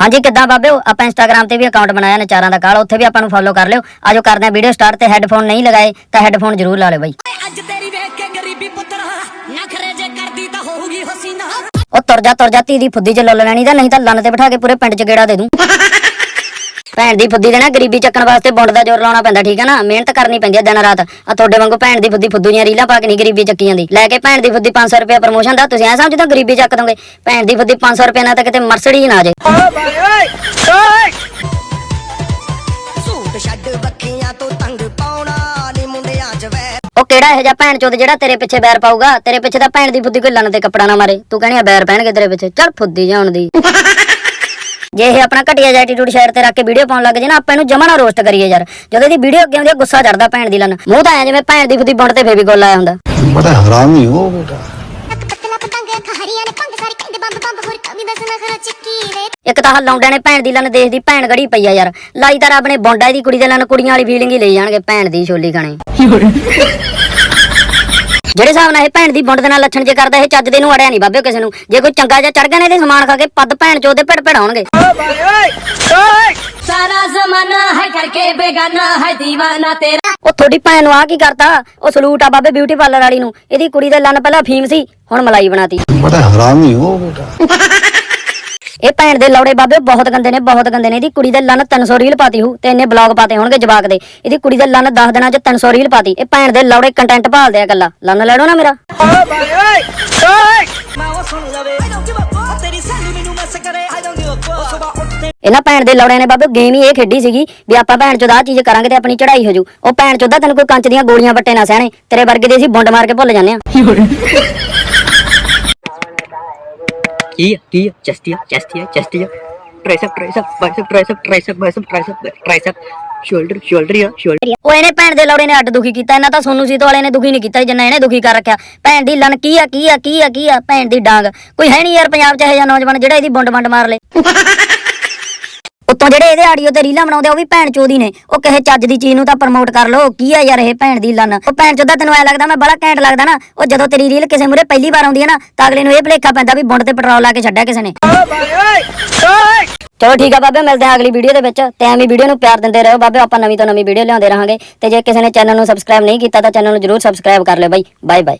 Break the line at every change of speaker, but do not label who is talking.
ਹਾਂਜੀ ਕਿੱਦਾਂ ਬਾਬੇ ਆਪਾਂ ਇੰਸਟਾਗ੍ਰam ਤੇ ਵੀ ਅਕਾਊਂਟ ਬਣਾਇਆ ਨਚਾਰਾਂ ਦਾ ਕਾਲ ਉੱਥੇ ਵੀ ਆਪਾਂ ਨੂੰ ਫੋਲੋ ਕਰ ਲਿਓ। ਆਜੋ ਕਰਦੇ ਆ ਵੀਡੀਓ ਸਟਾਰਟ ਤੇ ਹੈੱਡਫੋਨ ਨਹੀਂ ਲਗਾਏ ਤਾਂ ਹੈੱਡਫੋਨ ਜ਼ਰੂਰ ਲਾ ਲਿਓ ਬਾਈ।
ਅੱਜ ਤੇਰੀ ਵੇਖ ਕੇ ਗਰੀਬੀ ਪੁੱਤਰਾ ਨਖਰੇ ਜੇ ਕਰਦੀ ਤਾਂ ਹੋਊਗੀ ਹਸੀਨਾ।
ਉਹ ਤੁਰ ਜਾ ਤੁਰ ਜਾ ਧੀ ਦੀ ਫੁੱਦੀ ਚ ਲੁੱਲ ਲੈਣੀ ਤਾਂ ਨਹੀਂ ਤਾਂ ਲੰਨ ਤੇ ਬਿਠਾ ਕੇ ਪੂਰੇ ਪਿੰਡ ਚ ਗੇੜਾ ਦੇ ਦੂੰ। ਭੈਣ ਦੀ ਫੁੱਦੀ ਦੇ ਨਾ ਗਰੀਬੀ ਚੱਕਣ ਵਾਸਤੇ ਬੁੰਡ ਦਾ ਜ਼ੋਰ ਲਾਉਣਾ ਪੈਂਦਾ, ਠੀਕ ਹੈ ਨਾ? ਮਿਹਨਤ ਕਰਨੀ ਪੈਂਦੀ ਹੈ ਦਿਨ ਰਾਤ। ਆ ਤੁਹਾਡੇ ਵਾਂਗੂ ਭੈਣ ਦੀ ਫੁੱਦੀ ਫੁੱਦੂ ਦੀਆਂ ਰੀਲਾਂ ਪਾ ਕੇ ਨਹੀਂ ਗਰੀਬੀ ਚੱਕੀ ਜਾਂਦੀ ਲੈ ਕੇ ਭੈਣ ਦੀ ਫੁੱਦੀ 500 ਰੁਪਏ ਪ੍ਰਮੋਸ਼ਨ ਦਾ, ਤੁਸੀਂ ਐ ਸਮਝਦੇ ਹੋ ਗਰੀਬੀ ਚੱਕ ਦੋਗੇ? ਭੈਣ ਦੀ ਫੁੱਦੀ 500 ਰੁਪਏ ਨਾਲ ਤਾਂ ਕਿਤੇ ਮਰਸੜੀ ਨਾ ਆ ਜੇ
ਝੂਠ ਛੱਡ ਬੱਖੀਆਂ ਤੋਂ ਤੰਗ ਪਾਉਣਾ ਨੀ ਮੁੰਡਿਆਂ 'ਚ ਵੈ
ਉਹ ਕਿਹੜਾ ਇਹ ਜਿਹਾ ਭੈਣ ਚੋਦ ਜਿਹੜਾ ਤੇਰੇ ਪਿੱਛੇ ਬੈਰ ਪਾਊਗਾ? ਤੇਰੇ ਪਿੱਛੇ ਤਾਂ ਭੈਣ ਦੀ ਫੁੱਦੀ ਕੋਈ ਲੰਨ ਤੇ ਕੱਪੜਾ ਨਾ ਮਾਰੇ। ਤੂੰ ਕਹਿਣੀ ਆ ਬੈਰ ਪੈਣਗੇ ਤੇਰੇ ਪਿੱਛੇ। ਚੱਲ ਫੁੱਦੀ ਜਾਣ ਦੀ ਜੇ ਇਹ ਆਪਣਾ ਘਟੀਆ ਜਿਹਾ ਐਟੀਟਿਊਡ ਸਾਈਡ ਤੇ ਰੱਖ ਕੇ ਵੀਡੀਓ ਪਾਉਣ ਲੱਗ ਜੇ ਨਾ ਆਪਾਂ ਇਹਨੂੰ ਜਮਾ ਨਾ ਰੋਸਟ ਕਰੀਏ ਯਾਰ। ਜਦੋਂ ਇਹਦੀ ਵੀਡੀਓ ਅੱਗੇ ਆਉਂਦੀ ਆ ਗੁੱਸਾ ਚੜਦਾ ਭੈਣ ਦੀ ਲੰਨ। ਮੂੰਹ ਤਾਂ ਐ ਜਿਵੇਂ ਭੈਣ ਦੀ ਫੁੱਦੀ ਬੁੰਡ ਤੇ ਫੇਵੀਕੋਲ ਆਇਆ ਹੁੰਦਾ।
ਬੜਾ ਹਰਾਮੀ ਹੋ ਬੇਟਾ।
ਨੱਕ ਪਤਲਾ ਪਤੰਗ ਖਹਰੀਆਂ ਨੇ ਭੰਗ ਸਾਰੀ ਕਹਿੰਦੇ ਬੰਬ ਬੰਬ ਹੋਰ ਕਮੀ ਬਸ ਨਖਰਾ ਚੱਕੀ ਵੇ
ਇੱਕ ਤਾਂ ਆਹ ਲੌਂਡਿਆਂ ਨੇ ਭੈਣ ਦੀ ਲੰਨ ਦੇਸ਼ ਦੀ ਭੈਣ ਗੜੀ ਪਈ ਆ ਯਾਰ। ਲਾਈ ਤਾਂ ਰੱਬ ਨੇ ਬੌਂਡਾ ਦੀ ਕੁੜੀ ਦੇ ਲੰਨ ਕੁੜੀਆਂ ਵਾਲੀ ਫੀਲਿੰਗ ਹੀ ਲਈ ਜਾਣਗੇ ਭੈਣ ਦੀ ਛੋਲੀ ਖਾਣੇ। ਜਿਹੜੇ ਹਿਸਾਬ ਨਾਲ ਇਹ ਭੈਣ ਦੀ ਬੁੰਡ ਦੇ ਨਾਲ ਲੱਛਣ ਜੇ ਕਰਦਾ ਇਹ ਚੱਜ ਦੇ ਨੂੰ ਅੜਿਆ ਨਹੀਂ ਬਾਬੇ ਕਿਸੇ ਨੂੰ। ਜੇ ਕੋਈ ਚੰਗਾ ਜਿਹਾ ਚੜ ਗਿਆ ਨੇ ਇਹਦੇ ਸਮਾਨ ਖਾ ਕੇ ਪੱਦ ਭੈਣ ਚੋਦੇ ਭਿੜ ਭਿੜ ਆਉਣਗੇ।
ਸਾਰਾ ਜ਼ਮਾਨਾ ਹੈ ਕਰਕੇ ਬੇਗਾਨਾ ਹੈ دیਵਾਨਾ ਤੇਰਾ।
ਉਹ ਤੁਹਾਡੀ ਭੈਣ ਨੂੰ ਆ ਕੀ ਕਰਤਾ? ਉਹ ਸਲੂਟ ਆ ਬਾਬੇ ਬਿਊਟੀ ਪਾਰਲਰ ਵਾਲੀ ਨੂੰ। ਇਹਦੀ ਕੁੜੀ ਦੇ ਲੰਨ ਪਹਿਲਾਂ ਫੀਮ ਸੀ ਹੁਣ ਮਲਾਈ ਬਣਾਤੀ।
ਬੜਾ ਹਰਾਮੀ ਹੋ ਬੇਟਾ
ਇਹ ਭੈਣ ਦੇ ਲੌੜੇ ਬਾਬੇ ਬਹੁਤ ਗੰਦੇ ਨੇ, ਬਹੁਤ ਗੰਦੇ ਨੇ। ਇਹਦੀ ਕੁੜੀ ਦੇ ਲੰਨ 300 ਰੀਲ ਪਾਤੀ ਹੂ ਤੇ ਇਹਨੇ ਬਲੌਗ ਪਾਤੇ ਹੋਣਗੇ ਜਵਾਕ ਦੇ। ਇਹਦੀ ਕੁੜੀ ਦੇ ਲੰਨ 10 ਦਿਨਾਂ ਚ 300 ਰੀਲ ਪਾਤੀ। ਇਹ ਭੈਣ ਦੇ ਲੌੜੇ ਕੰਟੈਂਟ ਭਾਲਦੇ ਆ ਗੱਲਾਂ। ਲੰਨ ਲੈਣੋ ਨਾ ਮੇਰਾ।
ਮੈਂ ਉਹ ਸੁਣ ਲਵੇ ਤੇਰੀ ਸੈਂਡੀ ਮੈਨੂੰ ਮੈਸ ਕਰੇ ਆਈ ਡੋਨਟ ਗਿਵ ਅਪ ਸਵੇਰ ਉੱਠਦੇ
ਇਹਨਾਂ ਭੈਣ ਦੇ ਲੌੜਿਆਂ ਨੇ ਬਾਬੇ ਗੇਮ ਹੀ ਇਹ ਖੇਡੀ ਸੀਗੀ ਵੀ ਆਪਾਂ ਭੈਣ ਚੋਦ ਆਹ ਚੀਜ਼ ਕਰਾਂਗੇ ਤੇ ਆਪਣੀ ਚੜਾਈ ਹੋ ਜੂ। ਉਹ ਭੈਣ ਚੋਦਾ ਤੈਨੂੰ ਕੋਈ ਕੰਚ ਦੀਆਂ ਗੋਲੀਆਂ ਵੱਟੇ ਨਾ ਸਹਿਣੇ। ਤੇਰੇ ਵਰਗੇ ਦੇ ਅਸੀਂ ਬੁੰਡ ਮਾਰ ਕੇ ਭੁੱਲ ਜਾਂਦੇ ਆ
ਕੀ ਆ ਕੀ ਆ ਚੈਸਟ ਆ ਚੈਸਟ ਆ ਚੈਸਟ ਆ tricep tricep bicep tricep tricep bicep tricep tricep shoulder shoulder ਆ ਸ਼ੋਲਡਰ
ਉਹ ਇਹਨੇ ਭੈਣ ਦੇ ਲੋੜੇ ਨੇ ਅੱਡ ਦੁਖੀ ਕੀਤਾ, ਇਹਨਾਂ ਤਾਂ ਸੋਨੂ ਸੀਤ ਵਾਲੇ ਨੇ ਦੁਖੀ ਨਹੀਂ ਕੀਤਾ, ਜਿੰਨਾ ਇਹਨੇ ਦੁਖੀ ਕਰ ਰੱਖਿਆ। ਭੈਣ ਦੀ ਲਨ ਕੀ ਆ ਕੀ ਆ ਕੀ ਆ ਕੀ ਆ? ਭੈਣ ਦੀ ਡਾਂਗ। ਕੋਈ ਹੈ ਨਹੀਂ ਯਾਰ ਪੰਜਾਬ ਚ ਇਹ ਜਿਹਾ ਨੌਜਵਾਨ ਜਿਹੜਾ ਇਹਦੀ ਬੁੰਡ ਬੰਡ ਮਾਰ ਲੇ। ਉੱਤੋਂ ਜਿਹੜੇ ਇਹਦੇ ਆਡੀਓ ਤੇ ਰੀਲਾਂ ਬਣਾਉਂਦੇ ਆ ਉਹ ਵੀ ਭੈਣ ਚੋਦੀ ਨੇ। ਉਹ ਕਿਸੇ ਚੱਜ ਦੀ ਚੀਜ਼ ਨੂੰ ਤਾਂ ਪ੍ਰਮੋਟ ਕਰ ਲੋ ਕੀ ਆ ਯਾਰ ਇਹ ਭੈਣ ਦੀ ਲਨ? ਉਹ ਭੈਣ ਚੋਦਾ ਤੈਨੂੰ ਐ ਲੱਗਦਾ ਮੈਂ ਬੜਾ ਘੈਂਟ ਲੱਗਦਾ ਨਾ। ਉਹ ਜਦੋਂ ਤੇਰੀ ਰੀਲ ਕਿਸੇ ਮੂਰੇ ਪਹਿਲੀ ਵਾਰ ਆਉਂਦੀ ਹੈ ਨਾ ਤਾਂ ਅਗਲੇ ਨੂੰ ਇਹ ਭਲੇਖਾ ਪੈਂਦਾ ਵੀ ਬੁੰਡ ਤੇ ਪੈਟਰੋਲ ਲਾ ਕੇ ਛੱਡਿਆ ਕਿਸੇ ਨੇ। ਚਲੋ ਠੀਕ ਆ ਬਾਬੇ ਮਿਲਦੇ ਆ ਅਗਲੀ ਵੀਡੀਓ ਦੇ ਵਿੱਚ। ਤੇ ਐਵੇਂ ਵੀਡੀਓ ਨੂੰ ਪਿਆਰ ਦਿੰਦੇ ਰਹੋ ਬਾਬੇ ਆਪਾਂ ਨਵੀਂ ਤੋਂ ਨਵੀਂ ਵੀਡੀਓ ਲਿਆਉਂਦੇ ਰਹਾਂਗੇ। ਤੇ ਜੇ ਕਿਸੇ ਨੇ ਚੈਨਲ ਨੂੰ ਸਬਸਕ੍ਰਾਈਬ ਨਹੀਂ ਕੀਤਾ ਤਾਂ ਚੈਨਲ ਨੂੰ ਜਰੂਰ ਸਬਸਕ੍ਰਾਈਬ ਕਰ ਲਿਓ ਬਾਈ। Bye bye